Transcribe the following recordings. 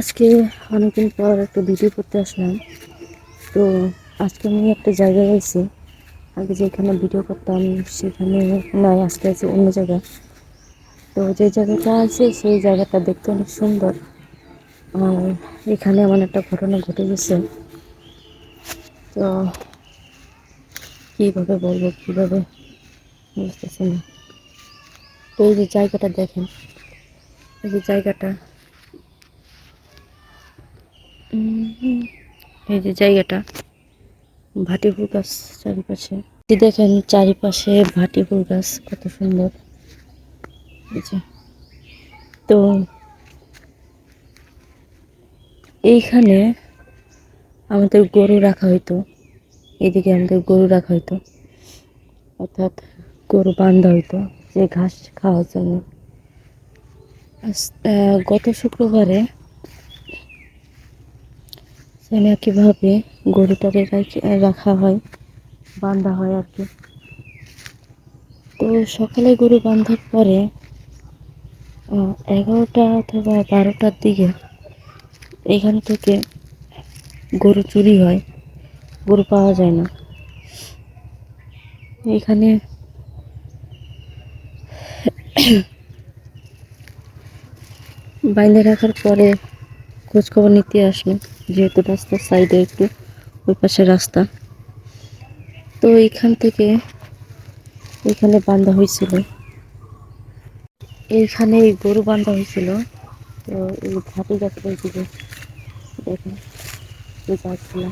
আজকে অনেকদিন পর একটা ভিডিও করতে আসলাম। তো আজকে আমি একটা জায়গায় গেছি আগে যেখানে ভিডিও করতাম, সেখানে নয় আজকে আছে অন্য জায়গায়। তো যে জায়গাটা আছে, সেই জায়গাটা দেখতে অনেক সুন্দর। আর এখানে এমন একটা ঘটনা ঘটে গেছে। তো কীভাবে বলব, কীভাবে বুঝতেছি না। তো এই যে জায়গাটা দেখেন, এই যে জায়গাটা এই যে জায়গাটা ভাটি ফুল গাছ চারিপাশে। দেখেন চারিপাশে ভাটি ফুল গাছ, কত সুন্দর। তো এইখানে আমাদের গরু রাখা হইতো। এদিকে আমাদের গরু রাখা হইতো। অর্থাৎ গরু বান্ধা হইতো যে ঘাস খাওয়ার জন্য। গত শুক্রবারে সেখানে একইভাবে গরুটাকে রাখি- হয়, বান্ধা হয় আর কি। তো সকালে গরু বাঁধার পরে এগারোটা অথবা বারোটার দিকে এখান থেকে গরু চুরি হয়, গরু পাওয়া যায় না। এখানে বাইরে রাখার পরে খোঁজ খবর নিতে আসলো যেহেতু রাস্তার সাইডে একটু ওই পাশে রাস্তা। তো এইখান থেকে এখানে বান্ধা হয়েছিল। এইখানে এই গরু বান্ধা হয়েছিল। তো এই ঘাটি গাছের দিকে দেখেন, এই গাছগুলা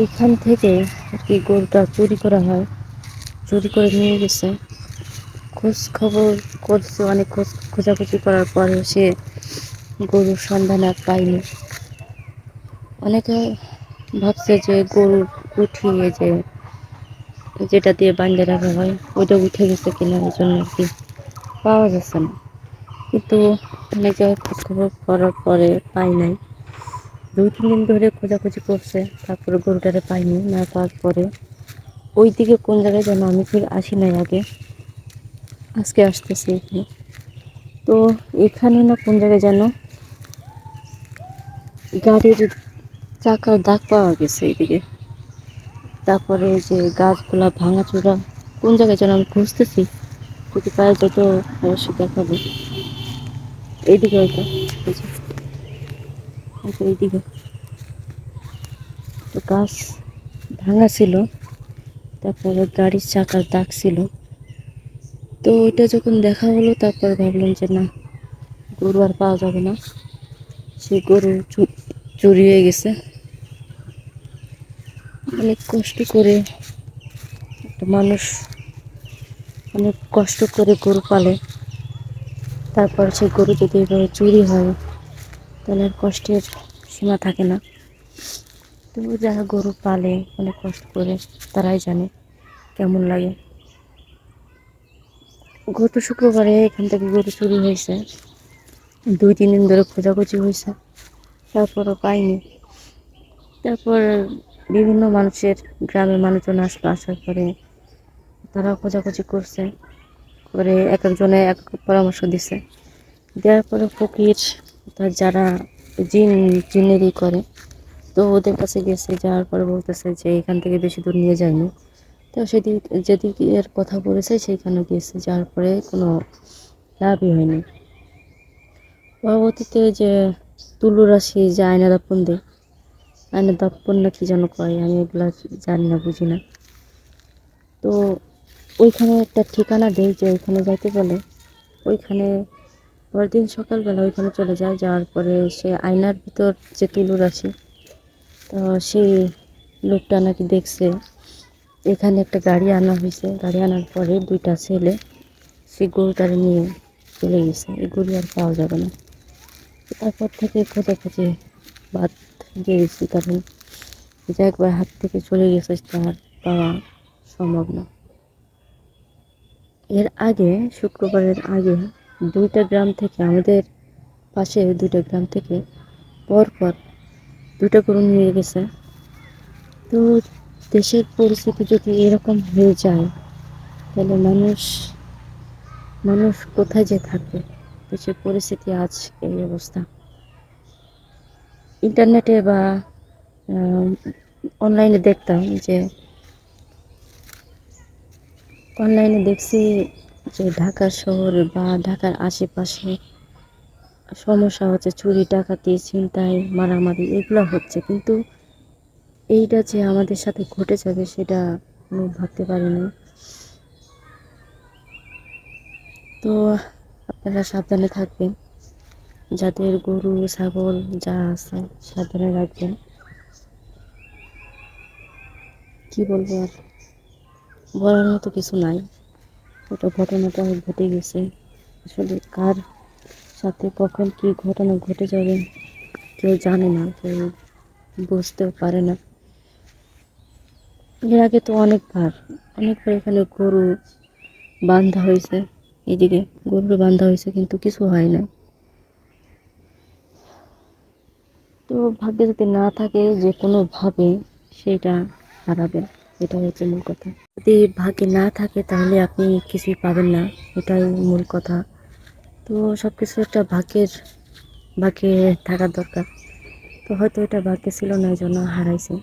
এইখান থেকে আর কি গরুটা চুরি করা হয়, চুরি করে নিয়ে গেছে। খোঁজ খবর করছে, অনেক খোঁজ, খোঁজাখুঁজি করার পরে সে গরুর সন্ধান আর পায়নি। অনেকে ভাবছে যে গরু উঠিয়ে যে, যেটা দিয়ে বাঁধে রাখা হয়, ওইটা উঠে গেছে কিনা ওই জন্য আর কি পাওয়া যাচ্ছে না। কিন্তু অনেক জায়গায় খোঁজ খবর করার পরে পাই নাই। দুই, তিন দিন ধরে খোঁজাখুঁজি করছে, তারপরে গরুটারে পাইনি না পাওয়ার পরে। ওই দিকে কোন জায়গায় যেন আমি ঠিক আসি নাই আগে। আজকে আসতেছি এখানে। তো এখানে না কোন জায়গায় যেন গাড়ির চাকার দাগ পাওয়া গেছে এইদিকে। তারপরে যে গাছগুলা ভাঙাচোরা, কোন জায়গায় যেন আমি খুঁজতেছি, যদি পাই যত অবশ্যই দেখাবো। এইদিকে হয়তো হয়তো এইদিকে। তো গাছ ভাঙা ছিল, তারপরে গাড়ির চাকার দাগ ছিল। তো ওইটা যখন দেখা হলো, তারপর ভাবলাম যে না, গরু আর পাওয়া যাবে না। সেই গরু চুরি হয়ে গেছে। অনেক কষ্ট করে একটা মানুষ অনেক কষ্ট করে গরু পালে। তারপর সেই গরু যদি এভাবে চুরি হয়, তাহলে আর কষ্টের সীমা থাকে না। তো যারা গরু পালে, অনেক কষ্ট করে, তারাই জানে কেমন লাগে। গত শুক্রবারে এখান থেকে গরু চুরি হয়েছে। দুই, তিন দিন ধরে খোঁজাখুঁজি হয়েছে। তারপরও পাইনি। তারপর বিভিন্ন মানুষের গ্রামের মানুষজন আসলো, আসার পরে তারা খোঁজাখুঁজি করছে। করে এক একজনে এক পরামর্শ দিছে। দেওয়ার পরে ফকির, তার যারা জিন, জিনেরই করে, তো ওদের কাছে গেছে, যাওয়ার পরে বলতেছে যে এখান থেকে বেশি দূর নিয়ে যায়নি। তো সেদিক যেদিকের কথা বলেছে সেইখানে গিয়েছে যাওয়ার পরে কোনো লাভই হয়নি। পরবর্তীতে যে তুলু রাশি যে আয়না দাপন দেয় আয়না দাপন না কি যেন কয়, আমি এগুলা জানি না, বুঝি না। তো ওইখানে একটা ঠিকানা দেয় যে ওইখানে যাইতে বলে ওইখানে পরের দিন সকালবেলা ওইখানে চলে যায়, যাওয়ার পরে সে আয়নার ভিতর যে তুলু রাশি, তো সেই লোকটা নাকি দেখছে এখানে একটা গাড়ি আনা হয়েছে। গাড়ি আনার পরে দুইটা ছেলে সেই গরুটারে নিয়ে চলে গেছে। এই গরু আর পাওয়া যাবে না। তারপর থেকে খোঁজাখুঁজি বাদ দিয়ে গেছি, কারণ যে একবার হাত থেকে চলে গেছে তার পাওয়া সম্ভব না। এর আগে, শুক্রবারের আগে দুইটা গ্রাম থেকে, আমাদের পাশে দুইটা গ্রাম থেকে পরপর দুইটা গরু নিয়ে গেছে। তো দেশের পরিস্থিতি যদি এরকম হয়ে যায়, তাহলে মানুষ মানুষ কোথায় যে থাকবে? দেশের পরিস্থিতি আজ এই অবস্থা। ইন্টারনেটে বা অনলাইনে দেখতাম যে, অনলাইনে দেখছি যে ঢাকা শহর বা ঢাকার আশেপাশে সমস্যা হচ্ছে, চুরি, ডাকাতি, ছিনতাই, মারামারি, এগুলো হচ্ছে। কিন্তু এইটা যে আমাদের সাথে ঘটে যাবে সেটা আমি ভাবতে পারিনি। তো আপনারা সাবধানে থাকবেন। যাদের গরু, ছাগল যা আছে সাবধানে রাখবেন। কি বলব আর? বলার মতো কিছু নাই। ওটা ঘটনাটা ঘটে গেছে। আসলে কার সাথে কখন কি ঘটনা ঘটে যাবে কেউ জানে না, কেউ বুঝতেও পারে না। এর আগে তো অনেকবার অনেকবার এখানে গরু বান্ধা হয়েছে। এদিকে গরু বান্ধা হয়েছে, কিন্তু কিছু হয় না তো ভাগ্যে যদি না থাকে যে কোনোভাবে সেটা হারাবে এটা হচ্ছে মূল কথা। যদি ভাগ্যে না থাকে, তাহলে আপনি কিছুই পাবেন না। এটাই মূল কথা। তো সব কিছু একটা ভাগ্যের, ভাগ্যে থাকার দরকার। তো হয়তো এটা ভাগ্যে ছিল না, এই জন্য হারাইছে।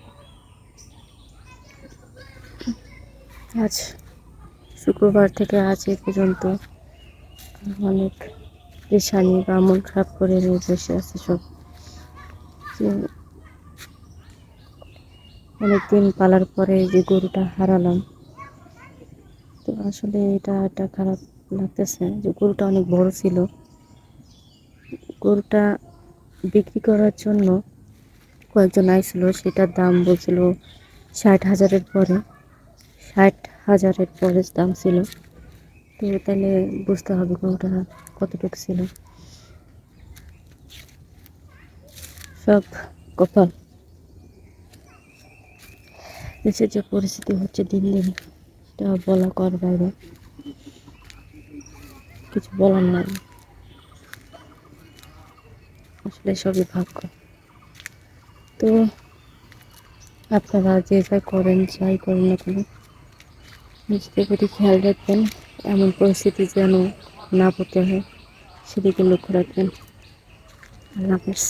আজ শুক্রবার থেকে আজ এ পর্যন্ত অনেক পেশানি বা মন খারাপ করে নিয়ে বসে আছে সব। যে অনেকদিন পালার পরে যে গরুটা হারালাম, তো আসলে এটা একটা খারাপ লাগতেছে যে গরুটা অনেক বড় ছিল। গরুটা বিক্রি করার জন্য কয়েকজন আইছিল, সেটার দাম বলছিল ষাট হাজারের পরে। ষাট হাজারের পরে দাম ছিল। তো তাহলে বুঝতে হবে গরুটা কতটুকু ছিল। সব কপাল। দেশের যে পরিস্থিতি হচ্ছে দিন দিন এটা বলা কর বাইরে। কিছু বলার নাই। আসলে সবই ভাগ্য। তো আপনারা যে যাই করেন যাই করেন না কেন নিজেদের প্রতি খেয়াল রাখবেন, এমন পরিস্থিতি যেন না পড়তে হয়, সেদিকে লক্ষ্য রাখবেন। আল্লাহ হাফেজ।